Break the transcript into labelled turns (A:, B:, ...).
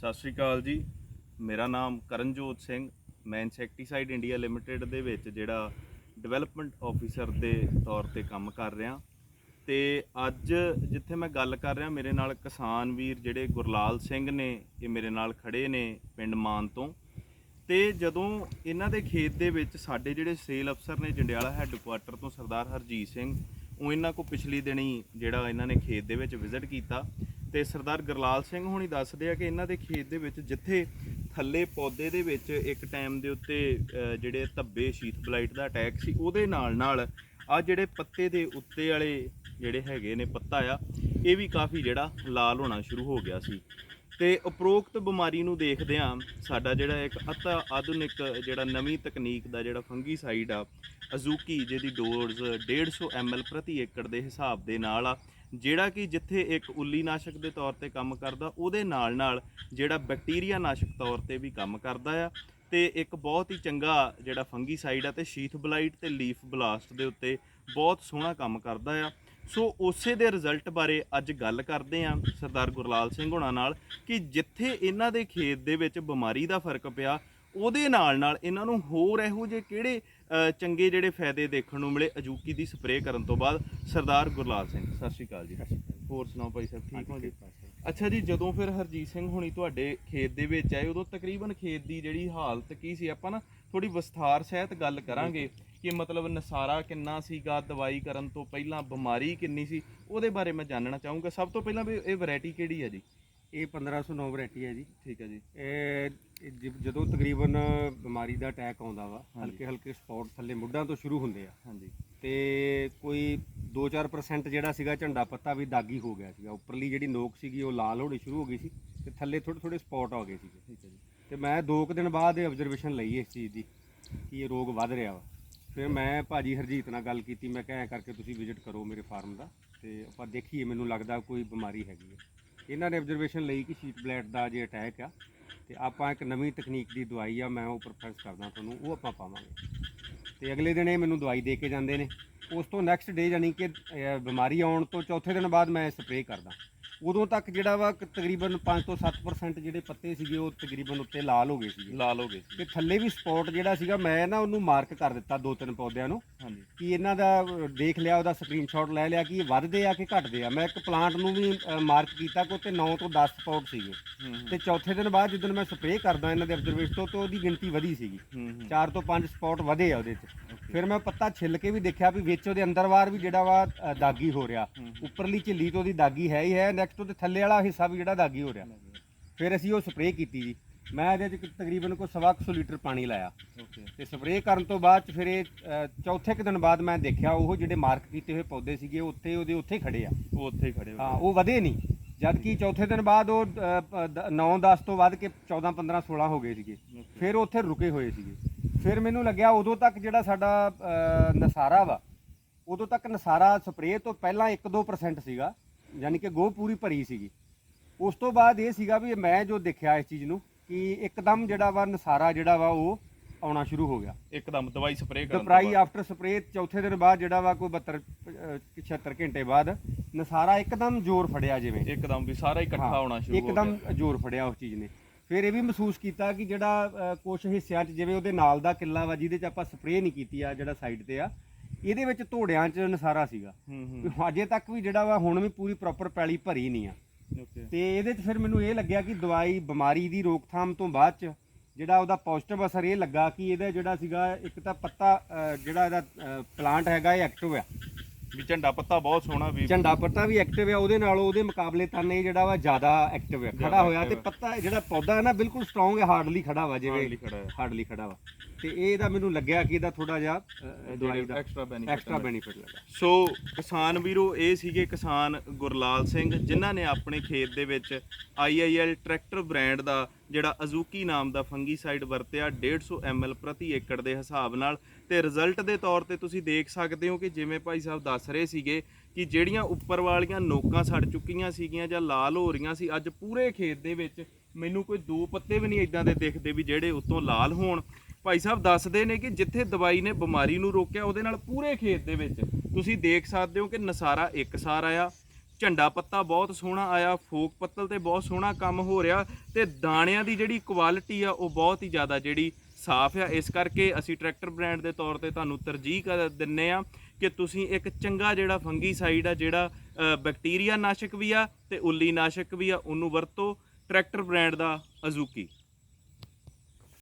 A: ਸਤਿ ਸ਼੍ਰੀ ਅਕਾਲ ਜੀ। ਮੇਰਾ ਨਾਮ ਕਰਨਜੋਤ ਸਿੰਘ। ਮੈਂ ਇਨਸੈਕਟੀਸਾਈਡ ਇੰਡੀਆ ਲਿਮਟਿਡ ਦੇ ਵਿੱਚ ਜਿਹੜਾ ਡਿਵੈਲਪਮੈਂਟ ਆਫੀਸਰ ਦੇ ਤੌਰ ਤੇ ਕੰਮ ਕਰ ਰਿਹਾ। ਤੇ ਅੱਜ ਜਿੱਥੇ ਮੈਂ ਗੱਲ ਕਰ ਰਿਹਾ, ਮੇਰੇ ਨਾਲ ਕਿਸਾਨ ਵੀਰ ਜਿਹੜੇ ਗੁਰਲਾਲ ਸਿੰਘ ਨੇ, ਇਹ ਮੇਰੇ ਨਾਲ ਖੜੇ ਨੇ ਪਿੰਡ ਮਾਨ ਤੋਂ। ਤੇ ਜਦੋਂ ਇਹਨਾਂ ਦੇ ਖੇਤ ਦੇ ਵਿੱਚ ਸਾਡੇ ਜਿਹੜੇ ਸੇਲ ਅਫਸਰ ਨੇ, ਜੰਡਿਆਲਾ ਹੈੱਡਕੁਆਟਰ ਤੋਂ ਸਰਦਾਰ ਹਰਜੀਤ ਸਿੰਘ, ਉਹ ਇਹਨਾਂ ਕੋ ਪਿਛਲੀ ਦਿਨੀ ਜਿਹੜਾ ਇਹਨਾਂ ਨੇ ਖੇਤ ਦੇ ਵਿੱਚ ਵਿਜ਼ਿਟ ਕੀਤਾ ਤੇ ਸਰਦਾਰ ਗੁਰਲਾਲ ਸਿੰਘ ਹੁਣੀ ਦੱਸਦੇ ਆ ਕਿ ਇਹਨਾਂ ਦੇ ਖੇਤ ਦੇ ਵਿੱਚ ਜਿੱਥੇ ਥੱਲੇ ਪੌਦੇ ਦੇ ਵਿੱਚ ਇੱਕ ਟਾਈਮ ਦੇ ਉੱਤੇ ਜਿਹੜੇ ਧੱਬੇ ਸ਼ੀਥ ਬਲਾਈਟ ਦਾ ਅਟੈਕ ਸੀ, ਉਹਦੇ ਨਾਲ ਨਾਲ ਆ ਜਿਹੜੇ ਪੱਤੇ ਦੇ ਉੱਤੇ ਵਾਲੇ ਜਿਹੜੇ ਹੈਗੇ ਨੇ ਪੱਤਾ ਆ, ਇਹ ਵੀ ਕਾਫੀ ਜਿਹੜਾ ਲਾਲ ਹੋਣਾ ਸ਼ੁਰੂ ਹੋ ਗਿਆ ਸੀ। ਤੇ ਉਪਰੋਕਤ ਬਿਮਾਰੀ ਨੂੰ ਦੇਖਦੇ ਆ, ਸਾਡਾ ਜਿਹੜਾ ਇੱਕ ਅਤ ਆਧੁਨਿਕ ਜਿਹੜਾ ਨਵੀਂ ਤਕਨੀਕ ਦਾ ਜਿਹੜਾ ਫੰਗੀਸਾਈਡ ਆ, ਅਜ਼ੂਕੀ, ਜਿਹਦੀ ਡੋਜ਼ 150 ml ਪ੍ਰਤੀ ਏਕੜ ਦੇ ਹਿਸਾਬ ਦੇ ਨਾਲ ਆ ਜਿਹੜਾ ਕਿ ਜਿੱਥੇ ਇੱਕ ਉੱਲੀ ਨਾਸ਼ਕ ਦੇ ਤੌਰ ਤੇ ਕੰਮ ਕਰਦਾ, ਉਹਦੇ ਨਾਲ ਨਾਲ ਜਿਹੜਾ ਬੈਕਟੀਰੀਆ ਨਾਸ਼ਕ ਤੌਰ ਤੇ ਵੀ ਕੰਮ ਕਰਦਾ ਆ। ਤੇ ਇੱਕ ਬਹੁਤ ਹੀ ਚੰਗਾ ਜਿਹੜਾ ਫੰਗੀਸਾਈਡ ਆ ਤੇ ਸ਼ੀਥ ਬਲਾਈਟ ਤੇ ਲੀਫ ਬਲਾਸਟ ਦੇ ਉੱਤੇ ਬਹੁਤ ਸੋਹਣਾ ਕੰਮ ਕਰਦਾ ਆ। ਸੋ ਉਸੇ ਦੇ ਰਿਜ਼ਲਟ ਬਾਰੇ ਅੱਜ ਗੱਲ ਕਰਦੇ ਆਂ ਸਰਦਾਰ ਗੁਰਲਾਲ ਸਿੰਘ ਹੁਣਾਂ ਨਾਲ ਕਿ ਜਿੱਥੇ ਇਹਨਾਂ ਦੇ ਖੇਤ ਦੇ ਵਿੱਚ ਬਿਮਾਰੀ ਦਾ ਫ਼ਰਕ ਪਿਆ ਉਹਦੇ ਨਾਲ ਨਾਲ ਇਹਨਾਂ ਨੂੰ ਹੋਰ ਇਹੋ ਜਿਹੇ ਕਿਹੜੇ ਚੰਗੇ ਜਿਹੜੇ ਫਾਇਦੇ ਦੇਖਣ ਨੂੰ ਮਿਲੇ ਅਜੂਕੀ ਦੀ ਸਪਰੇਅ ਕਰਨ ਤੋਂ ਬਾਅਦ? ਸਰਦਾਰ ਗੁਰਲਾਲ ਸਿੰਘ ਸਤਿ ਸ਼੍ਰੀ ਅਕਾਲ ਜੀ। ਹੋਰ ਸੁਣਾਓ ਭਾਈ ਸਾਹਿਬ ਠੀਕ ਹੋ ਜੀ? ਅੱਛਾ ਜੀ ਜਦੋਂ ਫਿਰ ਹਰਜੀਤ ਸਿੰਘ ਹੁਣੀ ਤੁਹਾਡੇ ਖੇਤ ਦੇ ਵਿੱਚ ਆਏ ਉਦੋਂ ਤਕਰੀਬਨ ਖੇਤ ਦੀ ਜਿਹੜੀ ਹਾਲਤ ਕੀ ਸੀ? ਆਪਾਂ ਨਾ ਥੋੜੀ ਵਿਸਥਾਰ ਸਹਿਤ ਗੱਲ ਕਰਾਂਗੇ ਕਿ ਮਤਲਬ ਨਸਾਰਾ ਕਿੰਨਾ ਸੀਗਾ ਦਵਾਈ ਕਰਨ ਤੋਂ ਪਹਿਲਾਂ ਬਿਮਾਰੀ ਕਿੰਨੀ ਸੀ? ਉਹਦੇ ਬਾਰੇ ਮੈਂ ਜਾਣਨਾ ਚਾਹੂੰਗਾ। ਸਭ ਤੋਂ ਪਹਿਲਾਂ ਵੀ ਇਹ ਵੈਰਾਈਟੀ ਕਿਹੜੀ ਹੈ ਜੀ?
B: ਇਹ 1509 ਵੈਰਾਈਟੀ ਹੈ ਜੀ।
A: ਠੀਕ ਹੈ ਜੀ।
B: ਇਹ ਜ- ਜਦੋਂ ਤਕਰੀਬਨ ਬਿਮਾਰੀ ਦਾ ਅਟੈਕ ਆਉਂਦਾ ਵਾ। ਹਲਕੇ ਹਲਕੇ ਸਪੌਟ ਥੱਲੇ ਮੁੱਢਾਂ ਤੋਂ ਸ਼ੁਰੂ ਹੁੰਦੇ ਆ।
A: ਹਾਂਜੀ।
B: ਤੇ ਕੋਈ 2-4% ਜਿਹੜਾ ਸੀਗਾ ਝੰਡਾ ਪੱਤਾ ਵੀ ਦਾਗੀ ਹੋ ਗਿਆ ਸੀਗਾ। ਉੱਪਰਲੀ ਜਿਹੜੀ ਨੋਕ ਸੀਗੀ ਉਹ ਲਾਲ ਹੋਣੀ ਸ਼ੁਰੂ ਹੋ ਗਈ ਸੀ ਤੇ ਥੱਲੇ ਥੋੜੇ ਥੋੜੇ ਸਪੌਟ ਆ ਗਏ ਸੀਗੇ।
A: ਠੀਕ ਹੈ ਜੀ।
B: ਤੇ ਮੈਂ 2 ਕੁ ਦਿਨ ਬਾਅਦ ਇਹ ਆਬਜ਼ਰਵੇਸ਼ਨ ਲਈ ਇਸ ਚੀਜ਼ ਦੀ ਕਿ ਇਹ ਰੋਗ ਵੱਧ ਰਿਹਾ ਵਾ। ਫਿਰ ਮੈਂ ਭਾਜੀ ਹਰਜੀਤ ਨਾਲ ਗੱਲ ਕੀਤੀ ਮੈਂ ਕਿਹਾ ਐਂ ਕਰਕੇ ਤੁਸੀਂ ਵਿਜ਼ਿਟ ਕਰੋ ਮੇਰੇ ਫਾਰਮ ਦਾ ਤੇ ਆਪਾਂ ਦੇਖੀਏ ਮੈਨੂੰ ਲੱਗਦਾ ਕੋਈ ਬਿਮਾਰੀ ਹੈਗੀ ਹੈ। ਇਹਨਾਂ ਨੇ ਆਬਜ਼ਰਵੇਸ਼ਨ ਲਈ ਕਿ ਸ਼ੀਟ ਬਲੈਡ ਦਾ ਜੇ ਅਟੈਕ ਆ ਤੇ ਆਪਾਂ ਇੱਕ ਨਵੀਂ ਤਕਨੀਕ ਦੀ ਦਵਾਈ ਆ ਮੈਂ ਉਹ ਪ੍ਰੋਫੈਸ ਕਰਦਾ ਤੁਹਾਨੂੰ ਉਹ ਆਪਾਂ ਪਾਵਾਂਗੇ। ਤੇ ਅਗਲੇ ਦਿਨ ਇਹ ਮੈਨੂੰ ਦਵਾਈ ਦੇ ਕੇ ਜਾਂਦੇ ਨੇ। ਉਸ ਤੋਂ ਨੈਕਸਟ ਡੇ ਯਾਨੀ ਕਿ ਅਹ, ਬਿਮਾਰੀ ਆਉਣ ਤੋਂ ਚੌਥੇ ਦਿਨ ਬਾਅਦ ਮੈਂ ਸਪਰੇਅ ਕਰਦਾ। ਉਦੋਂ ਤੱਕ ਜਿਹੜਾ ਵਾ ਕ- ਤਕਰੀਬਨ 5 ਤੋਂ 7% ਜਿਹੜੇ ਪੱਤੇ ਸੀਗੇ ਉਹ ਤਕਰੀਬਨ ਉੱਤੇ ਲਾਲ ਹੋ ਗਏ ਸੀਗੇ।
A: ਲਾਲ ਹੋ ਗਏ ਸੀ।
B: ਤੇ ਥੱਲੇ ਵੀ ਸਪੌਟ ਜਿਹੜਾ ਸੀਗਾ ਮੈਂ ਨਾ ਉਹਨੂੰ ਮਾਰਕ ਕਰ ਦਿੱਤਾ ਦੋ ਤਿੰਨ ਪੌਦਿਆਂ ਨੂੰ
A: ਹਾਂਜੀ।
B: ਕਿ ਇਹਨਾਂ ਦਾ ਅਹ, ਦੇਖ ਲਿਆ ਉਹਦਾ ਸਕਰੀਨਸ਼ਾਟ ਲੈ ਲਿਆ ਕਿ ਇਹ ਵੱਧਦੇ ਆ ਕਿ ਘਟਦੇ ਆ। ਮੈਂ ਇੱਕ ਪਲਾਂਟ ਨੂੰ ਵੀ ਮਾਰਕ ਕੀਤਾ ਕਿ ਉੱਤੇ 9 ਤੋਂ 10 ਸਪੌਟ ਸੀਗੇ।
A: ਹੂੰ
B: ਤੇ ਚੌਥੇ ਦਿਨ ਬਾਅਦ ਜਦੋਂ ਮੈਂ ਸਪਰੇਅ ਕਰਦਾ ਇਹਨਾਂ ਦੇ ਆਬਜ਼ਰਵੇਸ਼ਨ ਤੋਂ ਤੇ ਉਹਦੀ ਗਿਣਤੀ ਵਧੀ ਸੀਗੀ।
A: ਹੂੰ ਹੂੰ।
B: 4 ਤੋਂ 5 ਸਪੌਟ ਵਧੇ ਆ ਉਹਦੇ 'ਚ। ਫਿਰ ਮੈਂ ਪੱਤਾ ਛਿੱਲ ਕੇ ਵੀ ਦੇਖਿਆ ਵੀ ਵਿੱਚ ਉਹਦੇ ਅੰਦਰਵਾਰ ਵੀ ਜਿਹੜਾ ਵਾ ਅ, ਦਾਗੀ ਹੋ ਰਿਹਾ।
A: ਹੂੰ।
B: ਉੱਪਰਲੀ ਝਿੱਲੀ ਤੋਂ ਉਹਦੀ ਦਾਗੀ ਹੈ ਹੀ ਹੈ ਨੈਕਸਟ ਉਹਦੇ ਥੱਲੇ ਵਾਲਾ ਹਿੱਸਾ ਵੀ ਜਿਹੜਾ ਦਾਗੀ ਹੋ ਰਿਹਾ। ਫਿਰ ਅਸੀਂ ਉਹ ਸਪਰੇਅ ਕੀਤੀ ਜੀ। ਮੈਂ ਇਹਦੇ 'ਚ ਤਕਰੀਬਨ ਕੁ ਸੌ ਲੀਟਰ ਪਾਣੀ ਲਾਇਆ।
A: ਓਕੇ।
B: ਤੇ ਸਪਰੇਅ ਕਰਨ ਤੋਂ ਬਾਅਦ 'ਚ ਫਿਰ ਇਹ ਅ, ਚੌਥੇ ਕੁ ਦਿਨ ਬਾਅਦ ਮੈਂ ਦੇਖਿਆ ਉਹ ਜਿਹੜੇ ਮਾਰਕ ਕੀਤੇ ਹੋਏ ਪੌਦੇ ਸੀਗੇ ਉੱਥੇ ਉਹਦੇ ਉੱਥੇ ਹੀ ਖੜੇ ਆ।
A: ਉਹ ਉੱਥੇ ਹੀ ਖੜੇ ਹੋ
B: ਉਹ ਵਧੇ ਨਹੀਂ। ਜਦ ਕਿ ਚੌਥੇ ਦਿਨ ਬਾਅਦ ਉਹ 9 10 ਤੋਂ ਵੱਧ ਕੇ 14 15 16 ਹੋ ਗਏ ਸੀਗੇ. ਫਿਰ ਉਹ ਉੱਥੇ ਰੁਕੇ ਹੋਏ ਸੀਗੇ। ਫਿਰ ਮੈਨੂੰ ਲੱਗਿਆ ਉਦੋਂ ਤੱਕ ਜਿਹੜਾ ਸਾਡਾ ਅ, ਨਸਾਰਾ ਵਾ ਉਦੋਂ ਤੱਕ ਨਸਾਰਾ ਸਪਰੇਅ ਤੋਂ ਪਹਿਲਾਂ 1-2% ਸੀਗਾ। ਯਾਨੀ ਕਿ ਗੋਹ ਪੂਰੀ ਭਰੀ ਸੀਗੀ। ਉਸ ਤੋਂ ਬਾਅਦ ਇਹ ਸੀਗਾ ਵੀ ਮੈਂ ਜੋ ਦੇਖਿਆ ਇਸ ਚੀਜ਼ ਨੂੰ ਕਿ ਇੱਕਦਮ ਜਿਹੜਾ ਵਾ ਨਸਾਰਾ ਜਿਹੜਾ ਵਾ ਉਹ ਆਉਣਾ ਸ਼ੁਰੂ ਹੋ ਗਿਆ।
A: ਇੱਕਦਮ ਦਵਾਈ ਸਪਰੇਅ ਕਰਨ ਤੋਂ
B: ਦਪਰਾਈ। ਆਫਟਰ ਸਪਰੇਅ ਚੌਥੇ ਦਿਨ ਬਾਅਦ ਜਿਹੜਾ ਵਾ ਕੋਈ 72 ਅ, 76 ਘੰਟੇ ਬਾਅਦ ਨਸਾਰਾ ਇੱਕਦਮ ਜ਼ੋਰ ਫੜਿਆ ਜਿਵੇਂ।
A: ਇੱਕਦਮ ਵੀ ਸਾਰਾ ਇਕੱਠਾ ਹੋਣਾ ਸ਼ੁਰੂ ਹੋ ਗਿਆ।
B: ਇੱਕਦਮ ਜ਼ੋਰ ਫੜਿਆ ਉਸ ਚੀਜ਼ ਨੇ। ਫਿਰ ਇਹ ਵੀ ਮਹਿਸੂਸ ਕੀਤਾ ਕਿ ਜਿਹੜਾ ਕੁਛ ਹਿੱਸਿਆਂ 'ਚ ਜਿਵੇਂ ਉਹਦੇ ਨਾਲ ਦਾ ਕਿੱਲਾ ਵਾ ਜਿਹਦੇ 'ਚ ਆਪਾਂ ਸਪਰੇਅ ਨਹੀਂ ਕੀਤੀ ਆ ਜਿਹੜਾ ਸਾਈਡ ਤੇ ਆ ਇਹਦੇ ਵਿੱਚ ਧੋੜਿਆਂ 'ਚ ਨਸਾਰਾ ਸੀਗਾ।
A: ਹੂੰ
B: ਵੀ
A: ਹੂੰ
B: ਅਜੇ ਤੱਕ ਵੀ ਜਿਹੜਾ ਵਾ ਹੁਣ ਵੀ ਪੂਰੀ ਪ੍ਰੋਪਰ ਪੈਲੀ ਭਰੀ ਨਹੀਂ ਆ।
A: ਓਕੇ।
B: ਤੇ ਇਹਦੇ 'ਚ ਫਿਰ ਮੈਨੂੰ ਇਹ ਲੱਗਿਆ ਕਿ ਦਵਾਈ ਬਿਮਾਰੀ ਦੀ ਰੋਕਥਾਮ ਤੋਂ ਬਾਅਦ 'ਚ ਜਿਹੜਾ ਉਹਦਾ ਪੋਜ਼ਿਟਿਵ ਅਸਰ ਇਹ ਲੱਗਾ ਕਿ ਇਹਦਾ ਜਿਹੜਾ ਸੀਗਾ ਇੱਕ ਤਾਂ ਪੱਤਾ ਜਿਹੜਾ ਇਹਦਾ ਪਲਾਂਟ ਹੈਗਾ ਇਹ ਐਕਟਿਵ ਆ।
A: ਵੀ ਝੰਡਾ ਪੱਤਾ ਬਹੁਤ ਸੋਹਣਾ ਵੀ।
B: ਝੰਡਾ ਪੱਤਾ ਵੀ ਐਕਟਿਵ ਆ ਉਹਦੇ ਨਾਲੋਂ ਉਹਦੇ ਮੁਕਾਬਲੇ ਤਾਂ ਇਹ ਜਿਹੜਾ ਵਾ ਜ਼ਿਆਦਾ ਐਕਟਿਵ ਆ। ਖੜਾ ਹੋਇਆ ਤੇ ਪੱਤਾ ਜਿਹੜਾ ਪੌਦਾ ਹੈ ਨਾ ਬਿਲਕੁਲ ਸਟਰੋਂਗ ਹੈ ਹਾਰਡਲੀ ਖੜਾ ਵਾ ਜਿਵੇਂ। ਹਾਰਡਲੀ ਖੜਾ ਵਾ। ਤੇ ਇਹ ਇਹਦਾ ਮੈਨੂੰ ਲੱਗਿਆ ਕਿ ਇਹਦਾ ਥੋੜਾ ਜਿਹਾ ਦਵਾਈ ਦਾ
A: ਐਕਸਟਰਾ ਬੈਨੀਫਿਟ
B: ਐਕਸਟਰਾ ਬੈਨੀਫਿਟ ਲੱਗਾ।
A: ਸੋ ਕਿਸਾਨ ਵੀਰੋ ਇਹ ਸੀਗੇ ਕਿਸਾਨ ਗੁਰਲਾਲ ਸਿੰਘ ਜਿਨ੍ਹਾਂ ਨੇ ਆਪਣੇ ਖੇਤ ਦੇ ਵਿੱਚ IIL ਟਰੈਕਟਰ ਬ੍ਰਾਂਡ ਦਾ ਜਿਹੜਾ ਅਜ਼ੂਕੀ ਨਾਮ ਦਾ ਫੰਗੀਸਾਈਡ ਵਰਤਿਆ 150 ml ਪ੍ਰਤੀ ਏਕੜ ਦੇ ਹਿਸਾਬ ਨਾਲ ਤੇ ਰਿਜ਼ਲਟ ਦੇ ਤੌਰ ਤੇ ਤੁਸੀਂ ਦੇਖ ਸਕਦੇ ਹੋ ਕਿ ਜਿਵੇਂ ਭਾਈ ਸਾਹਿਬ ਦੱਸ ਰਹੇ ਸੀਗੇ ਕਿ ਜਿਹੜੀਆਂ ਉੱਪਰ ਵਾਲੀਆਂ ਨੋਕਾਂ ਸੜ ਚੁੱਕੀਆਂ ਸੀਗੀਆਂ ਜਾਂ ਲਾਲ ਹੋ ਰਹੀਆਂ ਸੀ, ਅੱਜ ਪੂਰੇ ਖੇਤ ਦੇ ਵਿੱਚ ਮੈਨੂੰ ਕੋਈ ਦੋ ਪੱਤੇ ਵੀ ਨਹੀਂ ਇਦਾਂ ਦੇ ਦਿਖਦੇ ਵੀ ਜਿਹੜੇ ਉੱਤੋਂ ਲਾਲ ਹੋਣ। ਭਾਈ ਸਾਹਿਬ ਦੱਸਦੇ ਨੇ ਕਿ ਜਿੱਥੇ ਦਵਾਈ ਨੇ ਬਿਮਾਰੀ ਨੂੰ ਰੋਕਿਆ, ਉਹਦੇ ਨਾਲ ਪੂਰੇ ਖੇਤ ਦੇ ਵਿੱਚ। ਤੁਸੀਂ ਦੇਖ ਸਕਦੇ ਹੋ ਕਿ ਨਸਾਰਾ ਇੱਕ ਸਾਰ ਆਇਆ। ਝੰਡਾ ਪੱਤਾ ਬਹੁਤ ਸੋਹਣਾ ਆਇਆ, ਫੋਕ ਪੱਤਲ ਤੇ ਬਹੁਤ ਸੋਹਣਾ ਕੰਮ ਹੋ ਰਿਹਾ ਤੇ ਦਾਣਿਆਂ ਦੀ ਜਿਹੜੀ ਕੁਆਲਿਟੀ ਆ, ਉਹ ਬਹੁਤ ਹੀ ਜ਼ਿਆਦਾ ਜਿਹੜੀ ਸਾਫ਼ ਆ। ਇਸ ਕਰਕੇ ਅਸੀਂ ਟਰੈਕਟਰ ਬ੍ਰਾਂਡ ਦੇ ਤੌਰ ਤੇ ਤੁਹਾਨੂੰ ਤਰਜੀਹ ਕਰ ਦਿੰਨੇ ਆ ਕਿ ਤੁਸੀਂ ਇੱਕ ਚੰਗਾ ਜਿਹੜਾ ਫੰਗੀਸਾਈਡ ਆ, ਜਿਹੜਾ ਬੈਕਟੀਰੀਆ ਨਾਸ਼ਕ ਵੀ ਆ ਤੇ ਉੱਲੀ ਨਾਸ਼ਕ ਵੀ ਆ, ਉਹਨੂੰ ਵਰਤੋ। ਟਰੈਕਟਰ ਬ੍ਰਾਂਡ ਦਾ ਅਜ਼ੂਕੀ